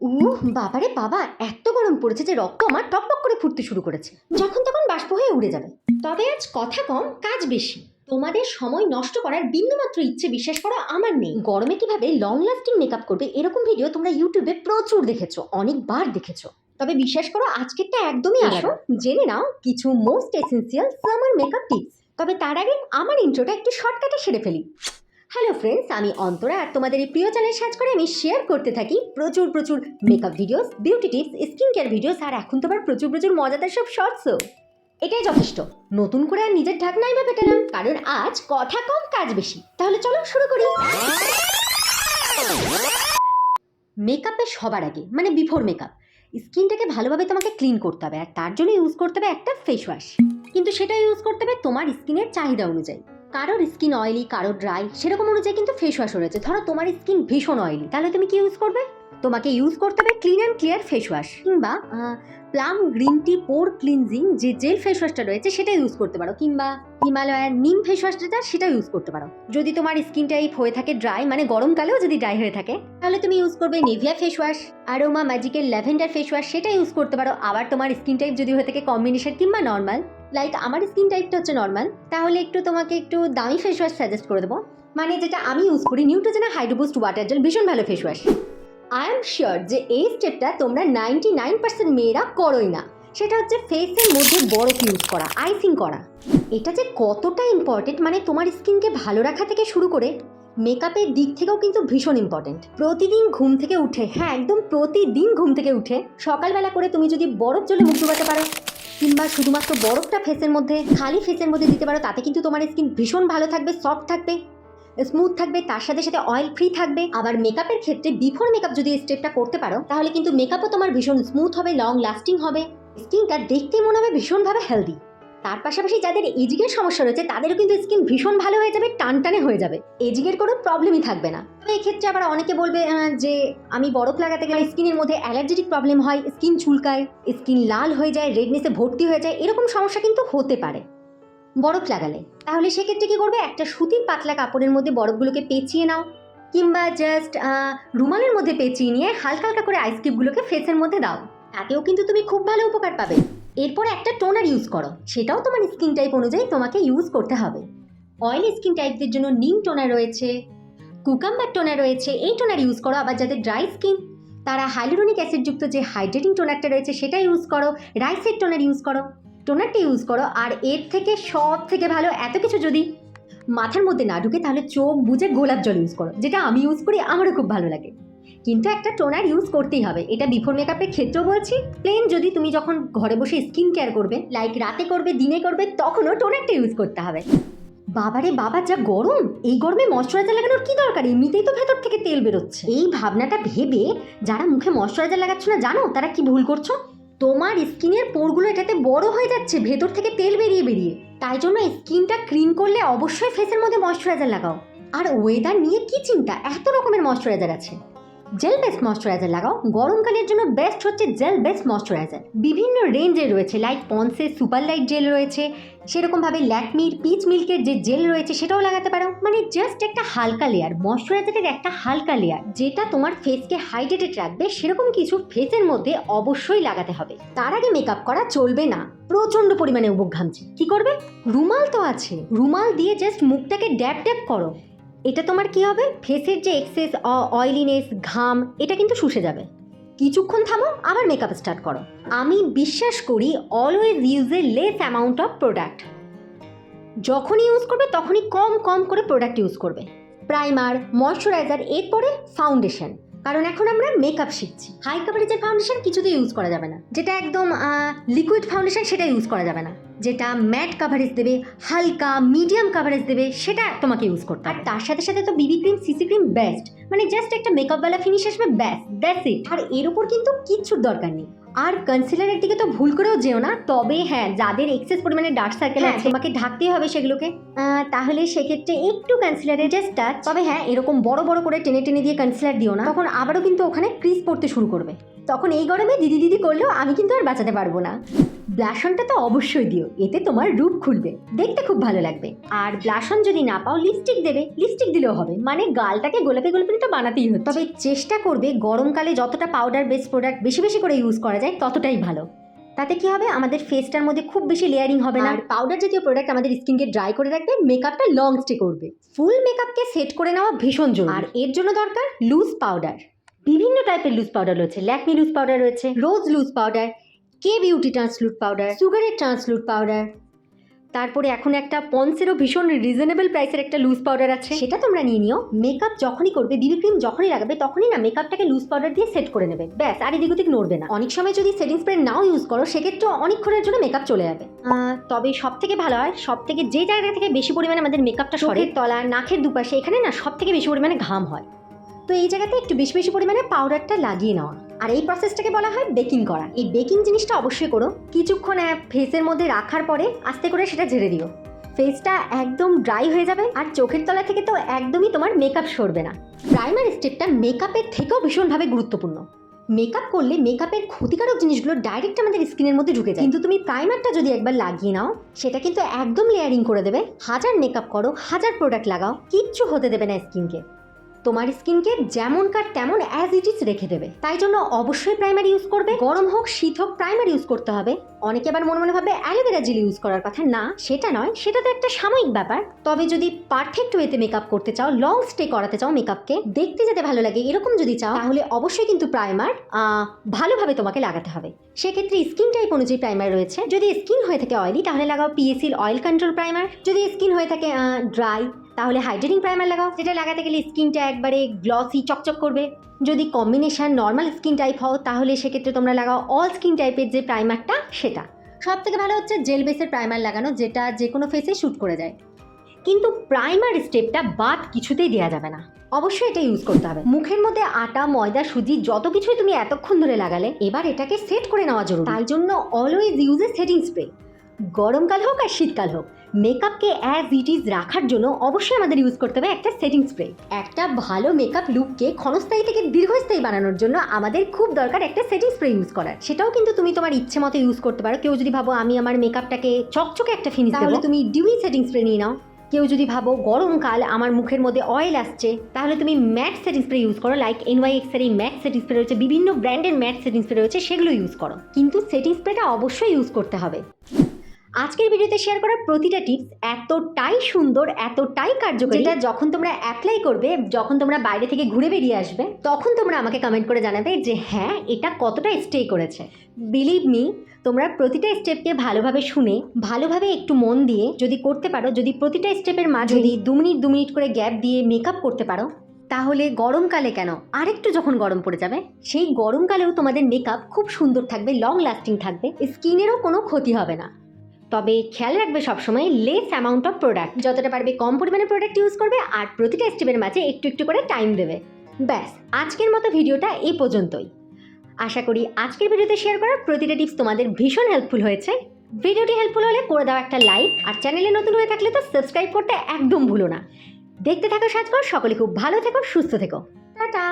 উহ বাবারে বাবা এত গরম পড়েছে যে রক্ত আমার টকটক করে ফুটতে শুরু করেছে। যখন তখন বাষ্প হয়ে উড়ে যাবে। তবে আজ কথা কম কাজ বেশি। তোমাদের সময় নষ্ট করার বিন্দুমাত্র ইচ্ছে বিশ্বাস করো আমার নেই। গরমে কীভাবে লং লাস্টিং মেকআপ করবে এরকম ভিডিও তোমরা ইউটিউবে প্রচুর দেখেছ অনেকবার দেখেছ। তবে বিশ্বাস করো আজকেরটা একদমই আসো জেনে নাও কিছু most essential summer makeup tips তবে তার আগে আমার ইন্ট্রোটা একটু শর্টকাটে সেরে ফেলি। হ্যালো ফ্রেন্ডস আমি অন্তরা আর তোমাদের এই প্রিয় চ্যানেল সার্চ করে আমি শেয়ার করতে থাকি প্রচুর প্রচুর makeup videos beauty tips skin care videos আর এখন তোমার প্রচুর প্রচুর মজাদার সব শর্টসও এটাই যথেষ্ট। নতুন করে আর নিজের ঢাকনাই বা পেটালাম, কারণ আজ কথা কম, কাজ বেশি। তাহলে চলো শুরু করি। মেকআপে সবার আগে মানে বিফোর মেকআপ স্কিনটাকে ভালোভাবে তোমাকে ক্লিন করতে হবে আর তার জন্য ইউজ করতে হবে একটা ফেস ওয়াশ কিন্তু সেটা ইউজ করতে হবে তোমার স্কিনের চাহিদা অনুযায়ী। কারোর স্কিন অয়েলি কারোর ড্রাই সেরকম অনুযায়ী কিন্তু ফেস ওয়াশও রয়েছে। ধরো তোমার স্কিন ভীষণ অয়েলি তাহলে তুমি কি ইউজ করবে? তোমাকে ইউজ করতে হবে Clean and Clear face wash কিংবা Plum green tea pore cleansing যে জেল ফেস ওয়াশটা রয়েছে সেটা ইউজ করতে পারো, কিংবা হিমালয়ার নিম ফেস ওয়াশ যেটা সেটা ইউজ করতে পারো। যদি তোমার স্কিন টাইপ হয়ে থাকে ড্রাই মানে গরমকালেও যদি ড্রাই হয়ে থাকে, তাহলে তুমি ইউজ করবে নেভিয়া ফেস ওয়াশ আরোমা ম্যাজিকের ল্যাভেন্ডার ফেস ওয়াশ সেটা ইউজ করতে পারো। আবার তোমার স্কিন টাইপ যদি হয়ে থাকে কম্বিনেশন কিংবা নর্মাল লাইক আমার স্কিন টাইপটা হচ্ছে নর্মাল তাহলে একটু তোমাকে একটু দামি ফেস ওয়াশ সাজেস্ট করে দেবো। মানে যেটা আমি ইউজ করি নিউট্রোজেনা হাইড্রোবুস্ট ওয়াটার জেল ভীষণ ভালো face wash I am sure যে এই স্টেপটা তোমরা নাইনটি নাইন পার্সেন্ট মেয়েরা করোই না। সেটা হচ্ছে ফেসের মধ্যে বরফ ইউজ করা আইসিং করা। এটা যে কতটা ইম্পর্টেন্ট মানে তোমার স্কিনকে ভালো রাখা থেকে শুরু করে মেকআপের দিক থেকেও কিন্তু ভীষণ ইম্পর্টেন্ট প্রতিদিন ঘুম থেকে উঠে হ্যাঁ একদম প্রতিদিন ঘুম থেকে উঠে সকালবেলা করে তুমি যদি বরফ জলে মুখ ডুবাতে পারো কিংবা শুধুমাত্র বরফটা ফেসের মধ্যে, খালি ফেসের মধ্যে দিতে পারো, তাতে কিন্তু তোমার স্কিন ভীষণ ভালো থাকবে সফট থাকবে স্মুথ থাকবে, তার সাথে সাথে অয়েল ফ্রি থাকবে। আবার মেকআপের ক্ষেত্রে বিফোর মেকআপ যদি স্টেপটা করতে পারো, তাহলে কিন্তু মেকআপও তোমার ভীষণ স্মুথ হবে লং লাস্টিং হবে। স্কিনটা দেখতে মনে হবে ভীষণভাবে হেলদি তার পাশাপাশি যাদের এজিংয়ের সমস্যা রয়েছে, তাদেরও কিন্তু স্কিন ভীষণ ভালো হয়ে যাবে, টানটানে হয়ে যাবে। এজিংয়ের কোনো প্রবলেমই থাকবে না। তো এই ক্ষেত্রে আবার অনেকে বলবে যে আমি বরফ লাগাতে গেলে স্কিনের মধ্যে অ্যালার্জেটিক প্রবলেম হয় স্কিন চুলকায় স্কিন লাল হয়ে যায় রেডনেসে ভর্তি হয়ে যায়, এরকম সমস্যা কিন্তু হতে পারে বরফ লাগালে। তাহলে সেক্ষেত্রে কী করবে? একটা সুতির পাতলা কাপড়ের মধ্যে বরফগুলোকে পেঁচিয়ে নাও, কিংবা জাস্ট রুমালের মধ্যে পেঁচিয়ে নিয়ে হালকা হালকা করে আইস কিউবগুলোকে ফেসের মধ্যে দাও। তাতেও কিন্তু তুমি খুব ভালো উপকার পাবে। এরপর একটা টোনার ইউজ করো। সেটাও তোমার স্কিন টাইপ অনুযায়ী তোমাকে ইউজ করতে হবে। অয়েলি স্কিন টাইপদের জন্য নিম টোনার রয়েছে কুকাম্বার টোনার রয়েছে, এই টোনার ইউজ করো। আবার যাদের ড্রাই স্কিন তারা হাইলোরনিক অ্যাসিডযুক্ত যে হাইড্রেটিং টোনারটা রয়েছে, সেটা ইউজ করো। রাইসের টোনার ইউজ করো। টোনারটা ইউজ করো। আর এর থেকে সব থেকে ভালো এত কিছু যদি মাথার মধ্যে না ঢুকে, তাহলে চোখ বুঝে গোলাপ জল ইউজ করো, যেটা আমি ইউজ করি, আমারও খুব ভালো লাগে। কিন্তু একটা টোনার ইউজ করতেই হবে। এটা বিফোর মেকআপের ক্ষেত্রেও বলছি। প্লেন যদি তুমি যখন ঘরে বসে স্কিন কেয়ার করবে লাইক রাতে করবে, দিনে করবে, তখনও টোনারটা ইউজ করতে হবে। বাবারে বাবা, যা গরম! এই গরমে ময়শ্চারাইজার লাগানোর কি দরকার? এমনিতেই তো ভেতর থেকে তেল বেরোচ্ছে। এই ভাবনাটা ভেবে যারা মুখে ময়শ্চারাইজার লাগাচ্ছ না, জানো তারা কি ভুল করছ? তোমার স্কিনের পোরগুলো এটাতে বড় হয়ে যাচ্ছে, ভেতর থেকে তেল বেরিয়ে বেরিয়ে। তাই জন্য স্কিনটা ক্লিন করলে অবশ্যই ফেসের মধ্যে ময়শ্চারাইজার লাগাও। আর ওয়েদার নিয়ে কি চিন্তা? এত রকমের ময়শ্চারাইজার আছে। জেল বেস্ট ময়শ্চারাইজার লাগাও। গরমকালের জন্য বেস্ট হচ্ছে জেল বেস্ট ময়শ্চারাইজার বিভিন্ন রেঞ্জের রয়েছে লাইট পন্সের সুপার লাইট জেল রয়েছে, সেরকমভাবে ল্যাকমির পিচ মিল্কের যে জেল রয়েছে সেটাও লাগাতে পারো। মানে জাস্ট একটা হালকা লেয়ার ময়শ্চারাইজারের একটা হালকা লেয়ার যেটা তোমার ফেসকে হাইড্রেটেড রাখবে, সেরকম কিছু ফেসের মধ্যে অবশ্যই লাগাতে হবে। তার আগে মেকআপ করা চলবে না প্রচণ্ড পরিমাণে উবুক ঘামছে। কি করবে? রুমাল তো আছে। রুমাল দিয়ে জাস্ট মুখটাকে ড্যাপ ড্যাপ করো। এটা তোমার কি হবে? ফেসের যে এক্সেস অয়েলিনেস ঘাম, এটা কিন্তু শুষে যাবে। কিছুক্ষণ থামো, আবার মেকআপ স্টার্ট করো। আমি বিশ্বাস করি always use a less amount of product যখনই ইউজ করবে, তখনই কম কম করে প্রোডাক্ট ইউজ করবে। প্রাইমার ময়শ্চারাইজার এরপরে ফাউন্ডেশন কারণ এখন আমরা মেকআপ শিখছি। হাই কাভারেজের ফাউন্ডেশন কিছুতে ইউজ করা যাবে না। যেটা একদম লিকুইড ফাউন্ডেশন সেটা ইউজ করা যাবে না। যেটা ম্যাট কাভারেজ দেবে হালকা মিডিয়াম কাভারেজ দেবে সেটা তোমাকে ইউজ করতে আর তার সাথে সাথে তো BB cream CC cream best মানে জাস্ট একটা মেকআপওয়ালা ফিনিশ আসবে ব্যাস দ্যাটস ইট আর এর উপর কিন্তু কিচ্ছুর দরকার নেই। আর কনসিলারের দিকে তো ভুল করেও যেও না। তবে হ্যাঁ যাদের এক্সেস পরিমাণে ডার্ক সার্কেল আছে তোমাকে ঢাকতেই হবে সেগুলোকে। তাহলে সেক্ষেত্রে একটু কনসিলারের জাস্ট টাচ তবে হ্যাঁ এরকম বড় বড় করে টেনে টেনে দিয়ে কনসিলার দিও না। তখন আবারও কিন্তু ওখানে ক্রিজ পড়তে শুরু করবে। তখন এই গরমে দিদি দিদি করলেও আমি কিন্তু আর বাঁচাতে পারব না। ব্লাশনটা তো অবশ্যই দিও এতে তোমার রূপ খুলবে দেখতে খুব ভালো লাগবে। আর ব্লাসন যদি না পাও লিপস্টিক দেবে লিপস্টিক দিলেও হবে মানে গালটাকে গোলাপি গোলাপি তো বানাতেই হচ্ছে। তবে চেষ্টা করবে গরমকালে যতটা পাউডার বেস প্রোডাক্ট বেশি বেশি করে ইউজ করা যায় ততটাই ভালো। তাতে কি হবে আমাদের ফেসটার মধ্যে খুব বেশি লেয়ারিং হবে না। আর পাউডার জাতীয় প্রোডাক্ট আমাদের স্কিনকে ড্রাই করে রাখবে মেকআপটা লং স্টে করবে। ফুল মেকআপকে সেট করে নেওয়া ভীষণ জরুরি। আর এর জন্য দরকার লুজ পাউডার বিভিন্ন টাইপের লুজ পাউডার রয়েছে ল্যাকমি লুজ পাউডার রয়েছে rose loose powder Kay Beauty translucent powder? সুগারের ট্রান্সলুট পাউডার। তারপরে এখন একটা পন্সেরও ভীষণ রিজনেবল প্রাইসের একটা লুজ পাউডার আছে। সেটা তোমরা নিয়ে নিও। মেকআপ যখনই করবে বিবি ক্রিম যখনই লাগাবে, তখনই না মেকআপটাকে লুজ পাউডার দিয়ে সেট করে নেবে। ব্যাস, আর এদিক ওদিক নড়বে না। অনেক সময় যদি সেটিং স্প্রে নাও ইউজ করো সেক্ষেত্রে অনেকক্ষণের জন্য মেকআপ চলে যাবে। তবে সব থেকে ভালো হয় সব থেকে যে জায়গা থেকে বেশি পরিমাণে আমাদের মেকআপটা সরের তলা, নাকের দুপাশে, এখানে না সব থেকে বেশি পরিমাণে ঘাম হয়। তো এই জায়গাতে একটু বেশি বেশি পরিমাণে পাউডারটা লাগিয়ে নেওয়া আর এই প্রসেসটাকে বলা হয় বেকিং করা। এই বেকিং জিনিসটা অবশ্যই করো। কিছুক্ষণ ফেসের মধ্যে রাখার পরে আস্তে করে সেটা ঝেড়ে দিও। ফেসটা একদম ড্রাই হয়ে যাবে আর চোখের তলা থেকে তো একদমই তোমার মেকআপ সরবে না। প্রাইমার স্টেপটা মেকআপের থেকেও ভীষণভাবে গুরুত্বপূর্ণ। মেকআপ করলে মেকআপের ক্ষতিকারক জিনিসগুলো ডাইরেক্ট আমাদের স্কিনের মধ্যে ঢুকে যায়। কিন্তু তুমি প্রাইমারটা যদি একবার লাগিয়ে নাও, সেটা কিন্তু একদম লেয়ারিং করে দেবে। হাজার মেকআপ করো, হাজার প্রোডাক্ট লাগাও, কিচ্ছু হতে দেবে না স্কিনকে তোমার স্কিনকে যেমনকার তেমন অ্যাজ ইট ইজ রেখে দেবে। তাই জন্য অবশ্যই প্রাইমার ইউজ করবে। গরম হোক, শীত হোক প্রাইমার ইউজ করতে হবে। অনেকে আবার মনে মনে ভাবে অ্যালোভেরা জেল ইউজ করার কথা। না, সেটা নয়। সেটা তো একটা সাময়িক ব্যাপার। তবে যদি পারফেক্ট ওয়েতে মেকআপ করতে চাও লং স্টে করাতে চাও মেকআপকে দেখতে যেতে ভালো লাগে, এরকম যদি চাও, তাহলে অবশ্যই কিন্তু প্রাইমার ভালোভাবে তোমাকে লাগাতে হবে। সেক্ষেত্রে স্কিন টাইপ অনুযায়ী প্রাইমার রয়েছে। যদি স্কিন হয়ে থাকে অয়েলি তাহলে লাগাও পিএসির অয়েল কন্ট্রোল প্রাইমার যদি স্কিন হয়ে থাকে ড্রাই তাহলে হাইড্রেটিং প্রাইমার লাগাও। যেটা লাগাতে গেলে স্কিনটা একবারে গ্লসি চকচক করবে। যদি কম্বিনেশন নর্মাল স্কিন টাইপ হও, তাহলে সেক্ষেত্রে তোমরা লাগাও অল স্কিন টাইপের যে প্রাইমারটা সেটা। সব থেকে ভালো হচ্ছে জেল বেসের প্রাইমার লাগানো, যেটা যে কোনো ফেসে শ্যুট করে যায়। কিন্তু প্রাইমার স্টেপটা বাদ কিছুতেই দেওয়া যাবে না। অবশ্যই এটা ইউজ করতে হবে। মুখের মধ্যে আটা, ময়দা, সুজি, যত কিছুই তুমি এতক্ষণ ধরে লাগালে, এবার এটাকে সেট করে নেওয়া জরুরি। তাই জন্য always use a setting spray গরমকাল হোক আর শীতকাল হোক। মেকআপকে অ্যাজ ইট ইজ রাখার জন্য অবশ্যই আমাদের ইউজ করতে হবে একটা সেটিং স্প্রে একটা ভালো মেকআপ লুককে ক্ষণস্থায়ী থেকে দীর্ঘস্থায়ী বানানোর জন্য আমাদের খুব দরকার একটা সেটিং স্প্রে ইউজ করার। সেটাও কিন্তু তুমি তোমার ইচ্ছে মতো ইউজ করতে পারো। কেউ যদি ভাবো আমি আমার মেকআপটাকে চকচকে একটা ফিনিশ তাহলে তুমি ডিউই সেটিং স্প্রে নিয়ে নাও। কেউ যদি ভাবো গরমকাল আমার মুখের মধ্যে অয়েল আসছে তাহলে তুমি ম্যাট সেটিং স্প্রে ইউজ করো। লাইক এনওয়াই এক্সের এই ম্যাট সেটিং স্প্রে রয়েছে বিভিন্ন ব্র্যান্ডের ম্যাট সেটিং স্প্রে রয়েছে সেগুলো ইউজ করো। কিন্তু সেটিং স্প্রেটা অবশ্যই ইউজ করতে হবে। আজকের ভিডিওতে শেয়ার করা প্রতিটা টিপস এতটাই সুন্দর এতটাই কার্যকরী যেটা যখন তোমরা অ্যাপ্লাই করবে যখন তোমরা বাইরে থেকে ঘুরে বেরিয়ে আসবে তখন তোমরা আমাকে কমেন্ট করে জানাবে যে হ্যাঁ এটা কতটা স্টে করেছে। বিলিভ মি তোমরা প্রতিটা স্টেপকে ভালোভাবে শুনে ভালোভাবে একটু মন দিয়ে যদি করতে পারো যদি প্রতিটা স্টেপের মাঝে যদি দু মিনিট দু মিনিট করে গ্যাপ দিয়ে মেকআপ করতে পারো তাহলে গরমকালে কেন? আরেকটু যখন গরম পড়ে যাবে সেই গরমকালেও তোমাদের মেকআপ খুব সুন্দর থাকবে লং লাস্টিং থাকবে স্কিনেরও কোনো ক্ষতি হবে না। তবে খেয়াল রাখবে সবসময় লেস অ্যামাউন্ট অফ প্রোডাক্ট যতটা পারবে কম পরিমাণে প্রোডাক্ট ইউজ করবে আর প্রতিটা স্টেপের মাঝে একটু একটু করে টাইম দেবে। ব্যাস, আজকের মতো ভিডিওটা এই পর্যন্তই। আশা করি আজকের ভিডিওতে শেয়ার করা প্রতিটা টিপস তোমাদের ভীষণ হেল্পফুল হয়েছে। ভিডিওটি হেল্পফুল হলে করে দাও একটা লাইক আর চ্যানেলে নতুন হয়ে থাকলে তো সাবস্ক্রাইব করতে একদম ভুলো না। দেখতে থাকো সাজকর সকলে খুব ভালো থেকো, সুস্থ থেকো। টাটা!